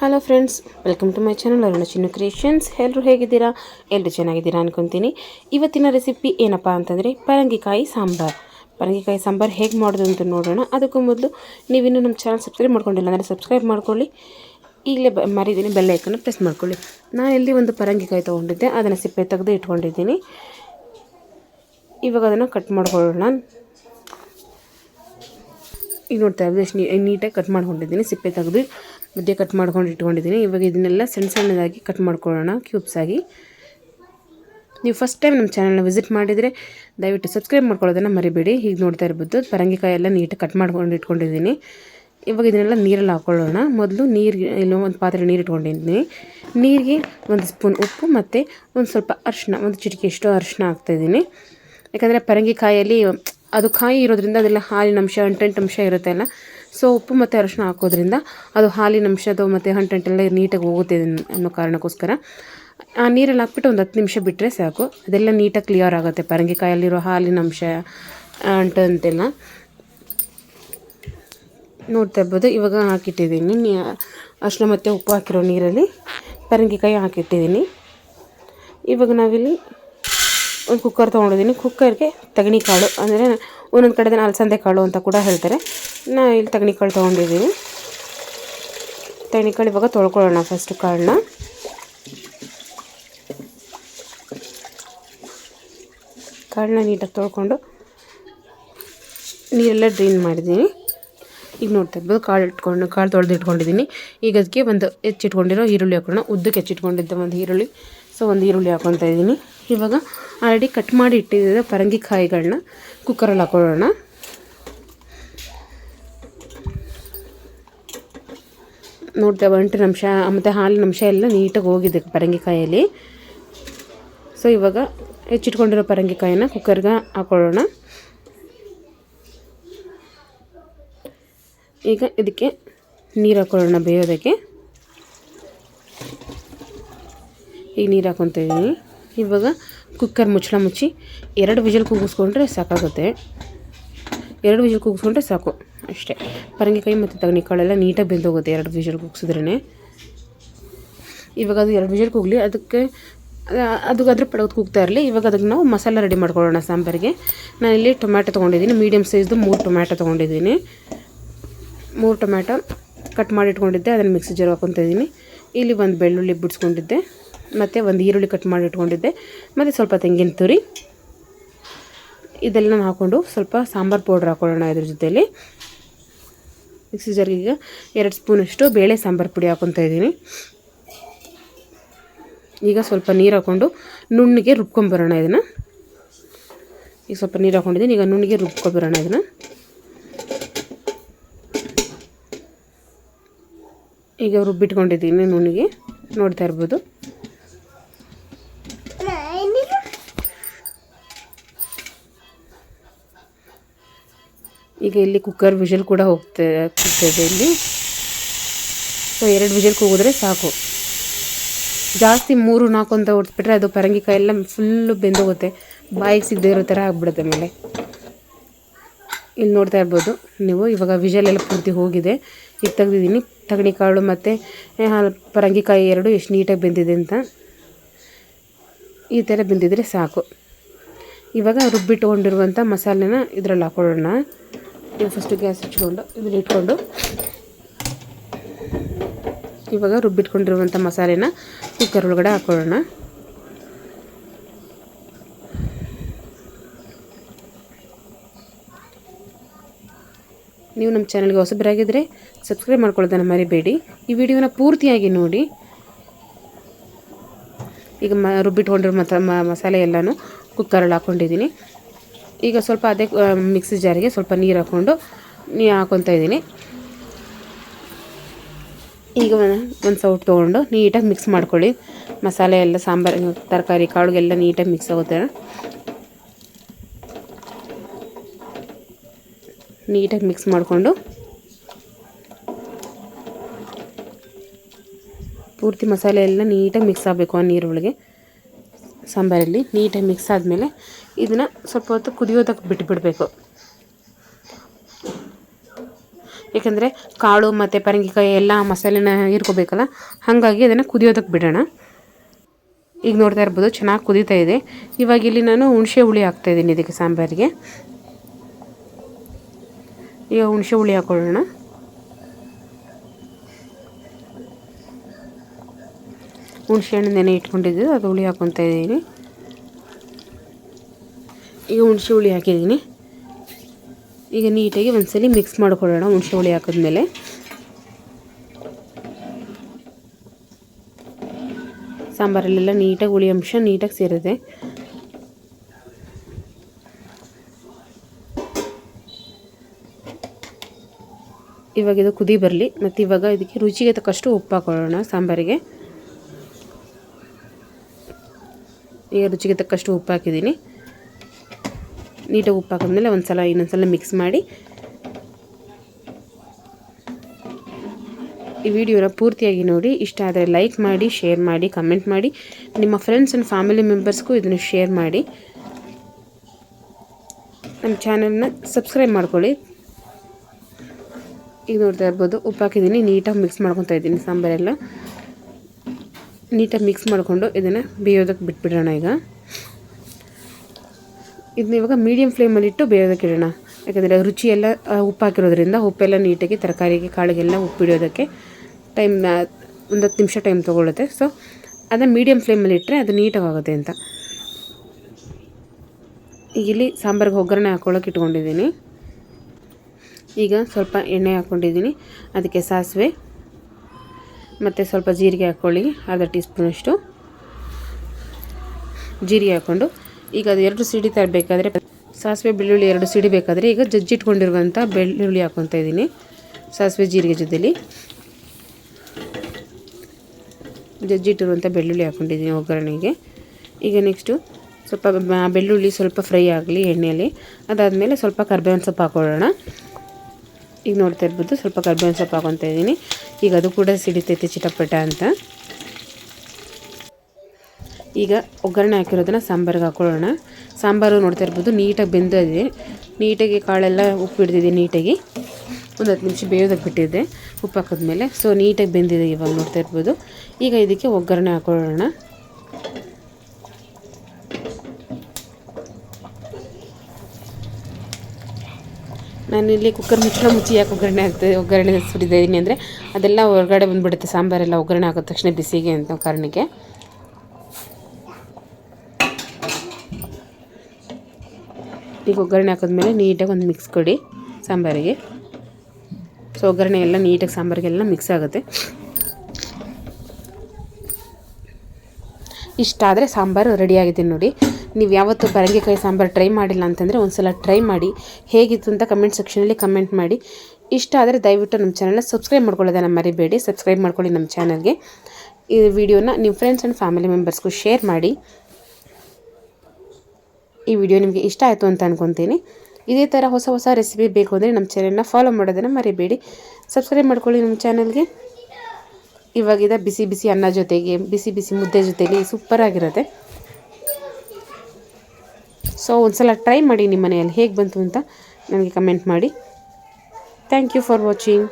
Hello friends welcome to my channel Aruna Chinnu creations ಎಲ್ಲರೂ ಹೇಗಿದ್ದೀರಾ? ಎಲ್ಲರೂ ಚೆನ್ನಾಗಿದ್ದೀರಾ ಅನ್ಕೊತೀನಿ. ಇವತ್ತಿನ ರೆಸಿಪಿ ಏನಪ್ಪ ಅಂತಂದರೆ ಪರಂಗಿಕಾಯಿ ಸಾಂಬಾರ್. ಪರಂಗಿಕಾಯಿ ಸಾಂಬಾರ್ ಹೇಗೆ ಮಾಡೋದು ಅಂತ ನೋಡೋಣ. ಅದಕ್ಕೂ ಮೊದಲು ನೀವಿನ್ನೂ ನಮ್ಮ ಚಾನಲ್ ಸಬ್ಸ್ಕ್ರೈಬ್ ಮಾಡ್ಕೊಂಡಿಲ್ಲ ಅಂದರೆ ಸಬ್ಸ್ಕ್ರೈಬ್ ಮಾಡ್ಕೊಳ್ಳಿ. ಈಗಲೇ ಬ ಮರಿದ್ದೀನಿ ಬೆಲ್ಲ ಐಕನ್ನು ಪ್ರೆಸ್ ಮಾಡ್ಕೊಳ್ಳಿ. ನಾನು ಇಲ್ಲಿ ಒಂದು ಪರಂಗಿಕಾಯಿ ತೊಗೊಂಡಿದ್ದೆ. ಅದನ್ನು ಸಿಪ್ಪೆ ತೆಗೆದು ಇಟ್ಕೊಂಡಿದ್ದೀನಿ. ಇವಾಗ ಅದನ್ನು ಕಟ್ ಮಾಡ್ಕೊಳ್ಳೋಣ. ಈಗ ನೋಡ್ತಾ ಇರೋದು ನೀಟಾಗಿ ಕಟ್ ಮಾಡ್ಕೊಂಡಿದ್ದೀನಿ. ಸಿಪ್ಪೆ ತೆಗೆದು ಮಧ್ಯೆ ಕಟ್ ಮಾಡ್ಕೊಂಡು ಇಟ್ಕೊಂಡಿದ್ದೀನಿ ಇವಾಗ ಇದನ್ನೆಲ್ಲ ಸಣ್ಣ ಸಣ್ಣದಾಗಿ ಕಟ್ ಮಾಡ್ಕೊಳ್ಳೋಣ ಕ್ಯೂಬ್ಸ್ ಆಗಿ. ನೀವು ಫಸ್ಟ್ ಟೈಮ್ ನಮ್ಮ ಚಾನಲ್ನ ವಿಸಿಟ್ ಮಾಡಿದರೆ ದಯವಿಟ್ಟು ಸಬ್ಸ್ಕ್ರೈಬ್ ಮಾಡ್ಕೊಳ್ಳೋದನ್ನು ಮರಿಬೇಡಿ. ಹೀಗೆ ನೋಡ್ತಾ ಇರ್ಬೋದು. ಪರಂಗಿಕಾಯಿ ಎಲ್ಲ ನೀಟಾಗಿ ಕಟ್ ಮಾಡ್ಕೊಂಡು ಇಟ್ಕೊಂಡಿದ್ದೀನಿ ಇವಾಗ ಇದನ್ನೆಲ್ಲ ನೀರಲ್ಲಿ ಹಾಕ್ಕೊಳ್ಳೋಣ ಮೊದಲು ನೀರಿಗೆ ಇಲ್ಲಿ ಒಂದು ಪಾತ್ರೆ ನೀರು ಇಟ್ಕೊಂಡಿದ್ದೀನಿ ನೀರಿಗೆ ಒಂದು ಸ್ಪೂನ್ ಉಪ್ಪು ಮತ್ತು ಒಂದು ಸ್ವಲ್ಪ ಅರಿಶಿನ ಒಂದು ಚಿಟಿಕೆಯಷ್ಟು ಅರಿಶಿನ ಹಾಕ್ತಾಯಿದ್ದೀನಿ ಯಾಕಂದರೆ ಪರಂಗಿಕಾಯಲ್ಲಿ ಅದು ಕಾಯಿ ಇರೋದ್ರಿಂದ ಅದೆಲ್ಲ ಹಾಲಿನ ಅಂಶ ಅಂಟೆಂಟು ಅಂಶ ಇರುತ್ತೆ ಅಲ್ಲ ಸೊ ಉಪ್ಪು ಮತ್ತು ಅರಶಿನ ಹಾಕೋದ್ರಿಂದ ಅದು ಹಾಲಿನ ಅಂಶದು ಮತ್ತು ಹಂಟೆಲ್ಲ ನೀಟಾಗಿ ಹೋಗುತ್ತೆ ಅನ್ನೋ ಕಾರಣಕ್ಕೋಸ್ಕರ. ಆ ನೀರಲ್ಲಿ ಹಾಕ್ಬಿಟ್ಟು ಒಂದು ಹತ್ತು ನಿಮಿಷ ಬಿಟ್ಟರೆ ಸಾಕು. ಅದೆಲ್ಲ ನೀಟಾಗಿ ಕ್ಲಿಯರ್ ಆಗುತ್ತೆ. ಪರಂಗಿಕಾಯಲ್ಲಿರೋ ಹಾಲಿನ ಅಂಶ ಅಂಟು ಅಂತೆಲ್ಲ ನೋಡ್ತಾ ಇರ್ಬೋದು. ಇವಾಗ ಹಾಕಿಟ್ಟಿದ್ದೀನಿ. ಅರಿಶಿನ ಮತ್ತು ಉಪ್ಪು ಹಾಕಿರೋ ನೀರಲ್ಲಿ ಪರಂಗಿಕಾಯಿ ಹಾಕಿಟ್ಟಿದ್ದೀನಿ. ಇವಾಗ ನಾವಿಲ್ಲಿ ಒಂದು ಕುಕ್ಕರ್ ತೊಗೊಂಡಿದ್ದೀನಿ. ಕುಕ್ಕರ್ಗೆ ತಗಣಿ ಕಾಳು. ಅಂದರೆ ಒಂದೊಂದು ಕಡೆ ಅಲಸಂದೆ ಕಾಳು ಅಂತ ಕೂಡ ಹೇಳ್ತಾರೆ. ನಾ ಇಲ್ಲಿ ತಗಣಿ ಕಾಳು ತೊಗೊಂಡಿದ್ದೀನಿ. ತಗಣಿ ಕಾಳು ಇವಾಗ ತೊಳ್ಕೊಳ್ಳೋಣ ಫಸ್ಟು ಕಾಳನ್ನ. ಕಾಳನ್ನ ನೀಟಾಗಿ ತೊಳ್ಕೊಂಡು ನೀರೆಲ್ಲ ಡ್ರೈನ್ ಮಾಡಿದ್ದೀನಿ. ಈಗ ನೋಡ್ತಾ ಇರ್ಬೋದು, ಕಾಳು ಇಟ್ಕೊಂಡು, ಕಾಳು ತೊಳೆದು ಇಟ್ಕೊಂಡಿದ್ದೀನಿ. ಈಗ ಅದಕ್ಕೆ ಒಂದು ಹೆಚ್ಚಿಟ್ಕೊಂಡಿರೋ ಈರುಳ್ಳಿ ಹಾಕೋಣ. ಉದ್ದಕ್ಕೆ ಹೆಚ್ಚಿಟ್ಕೊಂಡಿದ್ದ ಒಂದು ಈರುಳ್ಳಿ. ಸೊ ಒಂದು ಈರುಳ್ಳಿ ಹಾಕೊತಾ ಇದ್ದೀನಿ. ಇವಾಗ ಆಲ್ರೆಡಿ ಕಟ್ ಮಾಡಿ ಇಟ್ಟಿದ್ದ ಪರಂಗಿಕಾಯಿಗಳನ್ನ ಕುಕ್ಕರಲ್ಲಿ ಹಾಕೊಳ್ಳೋಣ. ನೋಡ್ತಾ ಒಂಟು ಅಂಶ ಮತ್ತು ಹಾಲಿನ ಅಂಶ ಎಲ್ಲ ನೀಟಾಗಿ ಹೋಗಿದೆ ಪರಂಗಿಕಾಯಲ್ಲಿ ಸೊ ಇವಾಗ ಹೆಚ್ಚಿಟ್ಕೊಂಡಿರೋ ಪರಂಗಿಕಾಯಿನ ಕುಕ್ಕರ್ಗೆ ಹಾಕೊಳ್ಳೋಣ. ಈಗ ಇದಕ್ಕೆ ನೀರು ಹಾಕೊಳ್ಳೋಣ ಬೇಯೋದಕ್ಕೆ. ಈಗ ನೀರು ಹಾಕೊತಾ ಇವಾಗ ಕುಕ್ಕರ್ ಮುಚ್ಚಳ ಮುಚ್ಚಿ ಎರಡು ವಿಜಲ್ ಕೂಗಿಸ್ಕೊಂಡ್ರೆ ಸಾಕಾಗುತ್ತೆ. ಎರಡು ವಿಜಲ್ ಕೂಗಿಸ್ಕೊಂಡ್ರೆ ಸಾಕು. ಅಷ್ಟೇ. ಪರಂಗಿಕಾಯಿ ಮತ್ತು ತಗಣಿಕಾಳೆಲ್ಲ ನೀಟಾಗಿ ಬೆಂದೋಗುತ್ತೆ ಎರಡು ವಿಜಲ್ ಕೂಗಿಸಿದ್ರೇ ಇವಾಗ ಅದು ಎರಡು ವಿಜಲ್ ಕೂಗಲಿ, ಅದಕ್ಕೆ, ಅದು ಅದ್ರ ಪಡೋದು ಕೂಗ್ತಾ ಇರಲಿ. ಇವಾಗ ಅದಕ್ಕೆ ನಾವು ಮಸಾಲ ರೆಡಿ ಮಾಡ್ಕೊಳ್ಳೋಣ ಸಾಂಬಾರಿಗೆ. ನಾನಿಲ್ಲಿ ಟೊಮ್ಯಾಟೊ ತೊಗೊಂಡಿದ್ದೀನಿ. ಮೀಡಿಯಮ್ ಸೈಜ್ದು ಮೂರು ಟೊಮ್ಯಾಟೊ ತೊಗೊಂಡಿದ್ದೀನಿ. ಮೂರು ಟೊಮ್ಯಾಟೊ ಕಟ್ ಮಾಡಿ ಇಟ್ಕೊಂಡಿದ್ದೆ. ಅದನ್ನು ಮಿಕ್ಸಿ ಜಾರ್ ಹಾಕೊತಾ ಇದ್ದೀನಿ. ಇಲ್ಲಿ ಒಂದು ಬೆಳ್ಳುಳ್ಳಿ ಬಿಡಿಸ್ಕೊಂಡಿದ್ದೆ. ಮತ್ತು ಒಂದು ಈರುಳ್ಳಿ ಕಟ್ ಮಾಡಿ ಇಟ್ಕೊಂಡಿದ್ದೆ. ಮತ್ತು ಸ್ವಲ್ಪ ತೆಂಗಿನ ತುರಿ, ಇದೆಲ್ಲ ಹಾಕ್ಕೊಂಡು ಸ್ವಲ್ಪ ಸಾಂಬಾರು ಪೌಡ್ರ್ ಹಾಕೊಳ್ಳೋಣ ಇದ್ರ ಜೊತೆಯಲ್ಲಿ ಮಿಕ್ಸಿ ಜಾರಿಗೆ ಎರಡು ಸ್ಪೂನಷ್ಟು ಬೇಳೆ ಸಾಂಬಾರು ಪುಡಿ ಹಾಕೊತಾ ಇದ್ದೀನಿ. ಈಗ ಸ್ವಲ್ಪ ನೀರು ಹಾಕ್ಕೊಂಡು ನುಣ್ಣಿಗೆ ರುಬ್ಕೊಂಬರೋಣ ಇದನ್ನು. ಈಗ ಸ್ವಲ್ಪ ನೀರು ಹಾಕ್ಕೊಂಡಿದ್ದೀನಿ ಈಗ ನುಣ್ಣಿಗೆ ರುಬ್ಕೊಬರೋಣ ಇದನ್ನು. ಈಗ ರುಬ್ಬಿಟ್ಕೊಂಡಿದ್ದೀನಿ ನುಣ್ಣಿಗೆ, ನೋಡ್ತಾ ಇರ್ಬೋದು. ಈಗ ಇಲ್ಲಿ ಕುಕ್ಕರ್ ವಿಷಲ್ ಕೂಡ ಹೋಗ್ತಾ ಇಲ್ಲಿ. ಸೊ ಎರಡು ವಿಷಲ್ ಕೂಗಿದ್ರೆ ಸಾಕು. ಜಾಸ್ತಿ ಮೂರು, ನಾಲ್ಕು ಅಂತ ಹೊಡ್ಸ್ಬಿಟ್ರೆ ಅದು ಪರಂಗಿಕಾಯಿ ಎಲ್ಲ ಫುಲ್ಲು ಬೆಂದೋಗುತ್ತೆ. ಬಾಯಿಗೆ ಸಿಗದೆ ಇರೋ ಥರ ಆಗ್ಬಿಡುತ್ತೆ ಮೇಲೆ. ಇಲ್ಲಿ ನೋಡ್ತಾ ಇರ್ಬೋದು ನೀವು, ಇವಾಗ ವಿಷಲೆಲ್ಲ ಪೂರ್ತಿ ಹೋಗಿದೆ. ಈಗ ತೆಗ್ದಿದ್ದೀನಿ ತಗಣಿ ಕಾಳು ಮತ್ತು ಪರಂಗಿಕಾಯಿ ಎರಡು ಎಷ್ಟು ನೀಟಾಗಿ ಬೆಂದಿದೆ ಅಂತ. ಈ ಥರ ಬೆಂದಿದ್ರೆ ಸಾಕು. ಇವಾಗ ರುಬ್ಬಿಟ್ಕೊಂಡಿರುವಂಥ ಮಸಾಲೆನ ಇದರಲ್ಲಿ ಹಾಕೊಳ್ಳೋಣ. ನೀವು ಫಸ್ಟು ಗ್ಯಾಸ್ ಹಚ್ಕೊಂಡು, ಇದನ್ನ ಇಟ್ಕೊಂಡು, ಇವಾಗ ರುಬ್ಬಿಟ್ಕೊಂಡಿರುವಂಥ ಮಸಾಲೆನ ಕುಕ್ಕರ್ ಒಳಗಡೆ ಹಾಕೊಳ್ಳೋಣ. ನೀವು ನಮ್ಮ ಚಾನಲ್ಗೆ ಹೊಸಬರಾಗಿದ್ದರೆ ಸಬ್ಸ್ಕ್ರೈಬ್ ಮಾಡ್ಕೊಳ್ಳೋದನ್ನು ಮರಿಬೇಡಿ. ಈ ವಿಡಿಯೋನ ಪೂರ್ತಿಯಾಗಿ ನೋಡಿ. ಈಗ ಮ ರುಬ್ಬಿಟ್ಕೊಂಡಿರೋ ಮಸಾಲೆ ಎಲ್ಲನೂ ಕುಕ್ಕರಲ್ಲಿ ಹಾಕ್ಕೊಂಡಿದ್ದೀನಿ ಈಗ ಸ್ವಲ್ಪ ಅದೇ ಮಿಕ್ಸಿ ಜಾರಿಗೆ ಸ್ವಲ್ಪ ನೀರು ಹಾಕ್ಕೊಂಡು ನೀ ಹಾಕ್ಕೊತಾ ಇದ್ದೀನಿ. ಈಗ ಒಂದು ಸೌಟ್ ತೊಗೊಂಡು ನೀಟಾಗಿ ಮಿಕ್ಸ್ ಮಾಡ್ಕೊಳ್ಳಿ. ಮಸಾಲೆ ಎಲ್ಲ, ಸಾಂಬಾರು, ತರಕಾರಿ, ಕಾಳುಗೆಲ್ಲ ನೀಟಾಗಿ ಮಿಕ್ಸ್ ಆಗುತ್ತೆ. ನೀಟಾಗಿ ಮಿಕ್ಸ್ ಮಾಡಿಕೊಂಡು ಪೂರ್ತಿ ಮಸಾಲೆ ಎಲ್ಲ ನೀಟಾಗಿ ಮಿಕ್ಸ್ ಆಗಬೇಕು ಆ ನೀರೊಳಗೆ. ಸಾಂಬಾರಲ್ಲಿ ನೀಟಾಗಿ ಮಿಕ್ಸ್ ಆದಮೇಲೆ ಇದನ್ನು ಸ್ವಲ್ಪ ಹೊತ್ತು ಕುದಿಯೋದಕ್ಕೆ ಬಿಟ್ಟುಬಿಡಬೇಕು ಏಕೆಂದರೆ ಕಾಳು ಮತ್ತು ಪರಂಗಿಕಾಯಿ ಎಲ್ಲ ಮಸಾಲೆನ ಹೀರ್ಕೋಬೇಕಲ್ಲ, ಹಾಗಾಗಿ ಅದನ್ನು ಕುದಿಯೋದಕ್ಕೆ ಬಿಡೋಣ. ಈಗ ನೋಡ್ತಾ ಇರ್ಬೋದು ಚೆನ್ನಾಗಿ ಕುದೀತಾ ಇದೆ. ಇವಾಗ ಇಲ್ಲಿ ನಾನು ಹುಣಸೆ ಹುಳಿ ಹಾಕ್ತಾಯಿದ್ದೀನಿ ಇದಕ್ಕೆ ಸಾಂಬಾರಿಗೆ. ಈಗ ಹುಣಸೆ ಹುಳಿ ಹಾಕೊಳ್ಳೋಣ. ಹುಣಸೆ ಹಣ್ಣು ನೆನೆ ಇಟ್ಕೊಂಡಿದ್ದು, ಅದು ಹುಳಿ ಹಾಕೊತಾ ಇದ್ದೀನಿ. ಈಗ ಹುಣಸೆ ಹುಳಿ ಹಾಕಿದ್ದೀನಿ. ಈಗ ನೀಟಾಗಿ ಒಂದ್ಸಲಿ ಮಿಕ್ಸ್ ಮಾಡ್ಕೊಳ್ಳೋಣ ಹುಣಸೆ ಹುಳಿ ಹಾಕಿದ್ಮೇಲೆ. ಸಾಂಬಾರಲ್ಲೆಲ್ಲ ನೀಟಾಗಿ ಹುಳಿ ಅಂಶ ನೀಟಾಗಿ ಸೇರಿದೆ. ಇವಾಗ ಇದು ಕುದಿ ಬರಲಿ. ಮತ್ತು ಇವಾಗ ಇದಕ್ಕೆ ರುಚಿಗೆ ತಕ್ಕಷ್ಟು ಉಪ್ಪು ಹಾಕೊಳ್ಳೋಣ ಸಾಂಬಾರಿಗೆ. ಈಗ ರುಚಿಗೆ ತಕ್ಕಷ್ಟು ಉಪ್ಪು ಹಾಕಿದ್ದೀನಿ. ನೀಟಾಗಿ ಉಪ್ಪು ಹಾಕಿದ್ಮೇಲೆ ಒಂದು ಸಲ ಇನ್ನೊಂದು ಮಿಕ್ಸ್ ಮಾಡಿ. ಈ ವಿಡಿಯೋನ ಪೂರ್ತಿಯಾಗಿ ನೋಡಿ. ಇಷ್ಟ ಆದರೆ ಲೈಕ್ ಮಾಡಿ ಶೇರ್ ಮಾಡಿ ಕಮೆಂಟ್ ಮಾಡಿ. ನಿಮ್ಮ ಫ್ರೆಂಡ್ಸ್ ಆ್ಯಂಡ್ ಫ್ಯಾಮಿಲಿ ಮೆಂಬರ್ಸ್ಗೂ ಇದನ್ನು ಶೇರ್ ಮಾಡಿ. ನಮ್ಮ ಚಾನಲ್ನ ಸಬ್ಸ್ಕ್ರೈಬ್ ಮಾಡ್ಕೊಳ್ಳಿ. ಈಗ ನೋಡ್ತಾ ಇರ್ಬೋದು, ಉಪ್ಪು ಹಾಕಿದ್ದೀನಿ, ನೀಟಾಗಿ ಮಿಕ್ಸ್ ಮಾಡ್ಕೊತಾ ಇದ್ದೀನಿ ಸಾಂಬಾರೆಲ್ಲ ನೀಟಾಗಿ ಮಿಕ್ಸ್ ಮಾಡಿಕೊಂಡು ಇದನ್ನು ಬೇಯೋದಕ್ಕೆ ಬಿಟ್ಬಿಡೋಣ ಈಗ. ಇದನ್ನ ಇವಾಗ ಮೀಡಿಯಮ್ ಫ್ಲೇಮಲ್ಲಿಟ್ಟು ಬೇಯೋದಕ್ಕೆ ಇಡೋಣ. ಯಾಕಂದರೆ ರುಚಿ ಎಲ್ಲ ಉಪ್ಪು ಹಾಕಿರೋದ್ರಿಂದ ಉಪ್ಪೆಲ್ಲ ನೀಟಾಗಿ ತರಕಾರಿಗೆ, ಕಾಳಿಗೆಲ್ಲ ಉಪ್ಪು ಹಿಡಿಯೋದಕ್ಕೆ ಟೈಮ್ ಒಂದು ಹತ್ತು ನಿಮಿಷ ಟೈಮ್ ತೊಗೊಳುತ್ತೆ. ಸೊ ಅದನ್ನು ಮೀಡಿಯಮ್ ಫ್ಲೇಮಲ್ಲಿ ಇಟ್ಟರೆ ಅದು ನೀಟಾಗುತ್ತೆ ಅಂತ. ಇಲ್ಲಿ ಸಾಂಬಾರಿಗೆ ಒಗ್ಗರಣೆ ಹಾಕ್ಕೊಳ್ಳೋಕೆ ಇಟ್ಕೊಂಡಿದ್ದೀನಿ. ಈಗ ಸ್ವಲ್ಪ ಎಣ್ಣೆ ಹಾಕ್ಕೊಂಡಿದ್ದೀನಿ ಅದಕ್ಕೆ ಸಾಸಿವೆ ಮತ್ತು ಸ್ವಲ್ಪ ಜೀರಿಗೆ ಹಾಕ್ಕೊಳ್ಳಿ ಅರ್ಧ ಟೀ ಸ್ಪೂನಷ್ಟು ಜೀರಿಗೆ ಹಾಕ್ಕೊಂಡು ಈಗ ಅದು ಎರಡು ಸಿಡಿ ತರಬೇಕಾದ್ರೆ ಸಾಸಿವೆ ಬೆಳ್ಳುಳ್ಳಿ ಎರಡು ಸಿಡಿ ಬೇಕಾದರೆ ಈಗ ಜಜ್ಜಿಟ್ಕೊಂಡಿರುವಂಥ ಬೆಳ್ಳುಳ್ಳಿ ಹಾಕ್ಕೊತಾ ಇದ್ದೀನಿ. ಸಾಸಿವೆ ಜೀರಿಗೆ ಜೊತೆಲಿ. ಜಜ್ಜಿಟ್ಟಿರುವಂಥ ಬೆಳ್ಳುಳ್ಳಿ ಹಾಕ್ಕೊಂಡಿದ್ದೀನಿ ಒಗ್ಗರಣೆಗೆ. ಈಗ ನೆಕ್ಸ್ಟು ಸ್ವಲ್ಪ ಬೆಳ್ಳುಳ್ಳಿ ಸ್ವಲ್ಪ ಫ್ರೈ ಆಗಲಿ ಎಣ್ಣೆಯಲ್ಲಿ. ಅದಾದಮೇಲೆ ಸ್ವಲ್ಪ ಕರ್ಬೇವಿನ ಸೊಪ್ಪು ಹಾಕೊಳ್ಳೋಣ. ಈಗ ನೋಡ್ತಾ ಇರ್ಬೋದು ಸ್ವಲ್ಪ ಕರ್ಬೇವಿನ ಸೊಪ್ಪು ಹಾಕೊತಾ ಇದ್ದೀನಿ. ಈಗ ಅದು ಕೂಡ ಸಿಡಿತೈತೆ ಚಿಟಪಟ ಅಂತ. ಈಗ ಒಗ್ಗರಣೆ ಹಾಕಿರೋದನ್ನ ಸಾಂಬಾರಿಗೆ ಹಾಕೊಳ್ಳೋಣ. ಸಾಂಬಾರು ನೋಡ್ತಾ ಇರ್ಬೋದು, ನೀಟಾಗಿ ಬೆಂದಿದೆ ನೀಟಾಗಿ ಕಾಳೆಲ್ಲ ಉಪ್ಪು ಹಿಡ್ದಿದೆ ನೀಟಾಗಿ. ಒಂದು ಹತ್ತು ನಿಮಿಷ ಬೇಯೋದಕ್ಕೆ ಬಿಟ್ಟಿದ್ದೆ, ಉಪ್ಪು ಹಾಕಿದ್ಮೇಲೆ. ಸೊ ನೀಟಾಗಿ ಬೆಂದಿದೆ ಇವಾಗ ನೋಡ್ತಾ ಇರ್ಬೋದು. ಈಗ ಇದಕ್ಕೆ ಒಗ್ಗರಣೆ ಹಾಕೊಳ್ಳೋಣ. ನಾನಿಲ್ಲಿ ಕುಕ್ಕರ್ ಮುಚ್ಚಳ ಮುಚ್ಚಿ ಯಾಕೆ ಒಗ್ಗರಣೆ ಆಗ್ತದೆ ಒಗ್ಗರಣೆ ಸುರಿದಿದ್ದೀನಿ ಅಂದರೆ ಅದೆಲ್ಲ ಹೊರಗಡೆ ಬಂದುಬಿಡುತ್ತೆ. ಸಾಂಬಾರೆಲ್ಲ ಒಗ್ಗರಣೆ ಹಾಕಿದ ತಕ್ಷಣ ಬಿಸಿಗೆ ಅಂತ ಕಾರಣಕ್ಕೆ. ಈಗ ಒಗ್ಗರಣೆ ಹಾಕಿದ್ಮೇಲೆ ನೀಟಾಗಿ ಒಂದು ಮಿಕ್ಸ್ ಕೊಡಿ ಸಾಂಬಾರಿಗೆ. ಸೊ ಒಗ್ಗರಣೆ ಎಲ್ಲ ನೀಟಾಗಿ ಸಾಂಬಾರಿಗೆಲ್ಲ ಮಿಕ್ಸ್ ಆಗುತ್ತೆ. ಇಷ್ಟಾದರೆ ಸಾಂಬಾರು ರೆಡಿಯಾಗಿದೆ ನೋಡಿ. ನೀವು ಯಾವತ್ತೂ ಬರಂಗಿಕಾಯಿ ಸಾಂಬಾರು ಟ್ರೈ ಮಾಡಿಲ್ಲ ಅಂತಂದರೆ ಒಂದು ಸಲ ಟ್ರೈ ಮಾಡಿ. ಹೇಗಿತ್ತು ಅಂತ ಕಮೆಂಟ್ ಸೆಕ್ಷನಲ್ಲಿ ಕಮೆಂಟ್ ಮಾಡಿ. ಇಷ್ಟ ಆದರೆ ದಯವಿಟ್ಟು ನಮ್ಮ ಚಾನಲ್ನ ಸಬ್ಸ್ಕ್ರೈಬ್ ಮಾಡ್ಕೊಳ್ಳೋದನ್ನು ಮರಿಬೇಡಿ. ಸಬ್ಸ್ಕ್ರೈಬ್ ಮಾಡ್ಕೊಳ್ಳಿ ನಮ್ಮ ಚಾನಲ್ಗೆ ಈ ವಿಡಿಯೋನ ನಿಮ್ಮ ಫ್ರೆಂಡ್ಸ್ ಆ್ಯಂಡ್ ಫ್ಯಾಮಿಲಿ ಮೆಂಬರ್ಸ್ಗೂ ಶೇರ್ ಮಾಡಿ. ಈ ವಿಡಿಯೋ ನಿಮಗೆ ಇಷ್ಟ ಆಯಿತು ಅಂತ ಅನ್ಕೊತೀನಿ. ಇದೇ ಥರ ಹೊಸ ಹೊಸ ರೆಸಿಪಿ ಬೇಕು ಅಂದರೆ ನಮ್ಮ ಚಾನಲ್ನ ಫಾಲೋ ಮಾಡೋದನ್ನು ಮರಿಬೇಡಿ. ಸಬ್ಸ್ಕ್ರೈಬ್ ಮಾಡ್ಕೊಳ್ಳಿ ನಮ್ಮ ಚಾನಲ್ಗೆ ಇವಾಗಿದ ಬಿಸಿ ಬಿಸಿ ಅನ್ನ ಜೊತೆಗೆ, ಬಿಸಿ ಬಿಸಿ ಮುದ್ದೆ ಜೊತೆಗೆ ಸೂಪರಾಗಿರುತ್ತೆ ಸೊ ಒಂದು ಸಲ ಟ್ರೈ ಮಾಡಿ ನಿಮ್ಮ ಮನೆಯಲ್ಲಿ ಹೇಗೆ ಬಂತು ಅಂತ ನನಗೆ ಕಮೆಂಟ್ ಮಾಡಿ. Thank you for watching